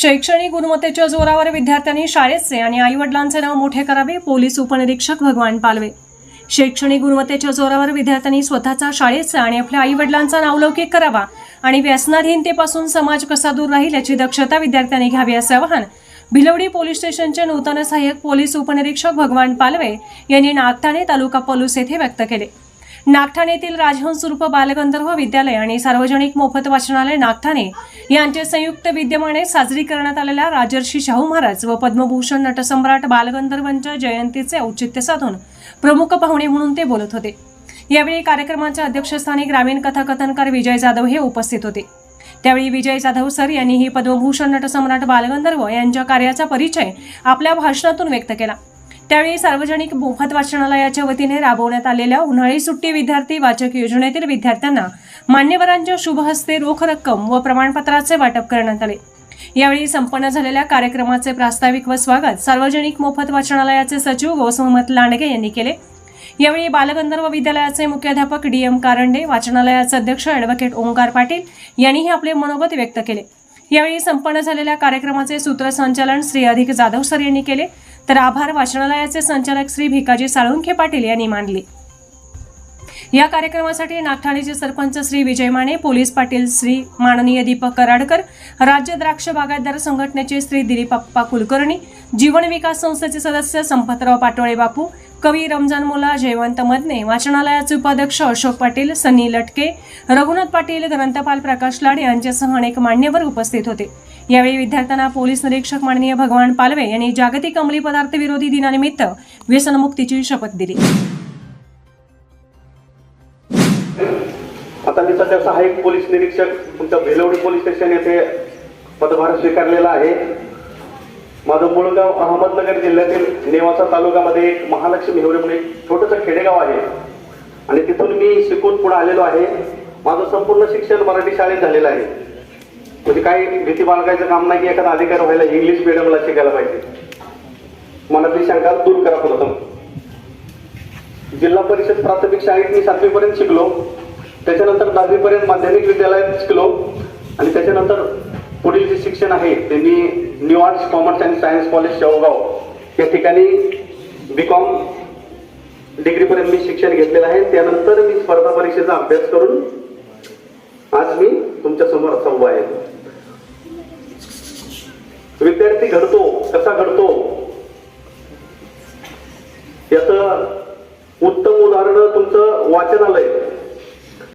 शैक्षणिक गुणवत्तेच्या जोरावर विद्यार्थ्यांनी शाळेचे आणि आईवडिलांचे नाव मोठे करावे पोलीस उपनिरीक्षक भगवान पालवे. शैक्षणिक गुणवत्तेच्या जोरावर विद्यार्थ्यांनी स्वतःचा शाळेचा आणि आपल्या आईवडिलांचा नावलौकिक करावा आणि व्यसनाधीनतेपासून समाज कसा दूर राहील याची दक्षता विद्यार्थ्यांनी घ्यावी असे आवाहन भिलवडी पोलीस स्टेशनचे नूतन सहाय्यक पोलीस उपनिरीक्षक भगवान पालवे यांनी नागठाणे तालुका पलूस येथे व्यक्त केले. नागठाणे येथील राजहंस रूप बालगंधर्व विद्यालय आणि सार्वजनिक मोफत वाचनालय नागठाणे यांचे संयुक्त विद्यमाने साजरी करण्यात आलेल्या राजर्षी शाहू महाराज व पद्मभूषण नटसम्राट बालगंधर्वांच्या जयंतीचे औचित्य साधून प्रमुख पाहुणे म्हणून ते बोलत होते. यावेळी कार्यक्रमाच्या अध्यक्षस्थानी ग्रामीण कथाकथनकार विजय जाधव हे उपस्थित होते. त्यावेळी विजय जाधव सर यांनी ही पद्मभूषण नटसम्राट बालगंधर्व यांच्या कार्याचा परिचय आपल्या भाषणातून व्यक्त केला. त्यावेळी सार्वजनिक मोफत वाचनालयाच्या वतीने राबवण्यात आलेल्या उन्हाळी सुट्टी विद्यार्थी वाचक योजनेतील विद्यार्थ्यांना मान्यवरांच्या शुभहस्ते रोख रक्कम व प्रमाणपत्राचे वाटप करण्यात आले. यावेळी संपन्न झालेल्या कार्यक्रमाचे प्रास्ताविक व स्वागत सार्वजनिक मोफत वाचनालयाचे सचिव गौसमत लांडगे यांनी केले. यावेळी बालगंधर्व विद्यालयाचे मुख्याध्यापक डी एम कारंडे वाचनालयाचे अध्यक्ष ॲडव्होकेट ओंकार पाटील यांनीही आपले मनोगत व्यक्त केले. यावेळी संपन्न झालेल्या कार्यक्रमाचे सूत्रसंचालन श्री अधिक जाधव सर यांनी केले. तर आभार. वाचनालयाचे संचालक श्री भिकाजी साळुंखे पाटील यांनी मानले. या कार्यक्रमासाठी नागठाणेचे सरपंच श्री विजय माने पोलीस पाटील श्री माननीय दीपक कराडकर राज्य द्राक्ष बागायतदार संघटनेचे श्री दिलीपप्पा कुलकर्णी जीवन विकास संस्थेचे सदस्य संपतराव पाटोळे बापू कवी रमजान मुला जयवंत मदने वाचनालयाचे उपाध्यक्ष अशोक पाटील सनी लटके रघुनाथ पाटील ग्रंथपाल प्रकाश लाड यांच्यासह अनेक मान्यवर उपस्थित होते. यावेळी विद्यार्थ्यांना पोलीस निरीक्षक माननीय भगवान पालवे यांनी जागतिक अंमली पदार्थ विरोधी दिनानिमित्त व्यसनमुक्तीची शपथ दिली. आता मी सध्या सहाय्यक पोलीस निरीक्षक तुमच्या भिलवडी पोलीस स्टेशन येथे पदभार स्वीकारलेला आहे. माझं मूळ गाव अहमदनगर जिल्ह्यातील नेवासा तालुक्यामध्ये एक महालक्ष्मी हिवरे म्हणून एक छोटंसं खेडेगाव आहे. आणि तिथून मी शिकून पुढे आलेलो आहे. माझं संपूर्ण शिक्षण मराठी शाळेत झालेलं आहे. म्हणजे काही भीती बाळगायचं काम नाही की एखादा अधिकार व्हायला इंग्लिश मिडियमला शिकायला पाहिजे. मनातली शंका दूर करा प्रथम जिल्हा परिषद प्राथमिक शाळेत मी सातवीपर्यंत शिकलो. त्याच्यानंतर दहावीपर्यंत माध्यमिक विद्यालयात शिकलो. आणि त्याच्यानंतर पुढील जे शिक्षण आहे ते मी new arts commerce and science college Shevgaon या ठिकाणी बी कॉम डिग्रीपर्यंत मी शिक्षण घेतलेलं आहे. त्यानंतर मी स्पर्धा परीक्षेचा अभ्यास करून आज मी तुमच्यासमोर असा उभा आहे. विद्यार्थी घडतो कसा घडतो याचं उत्तम उदाहरण तुमचं वाचनालय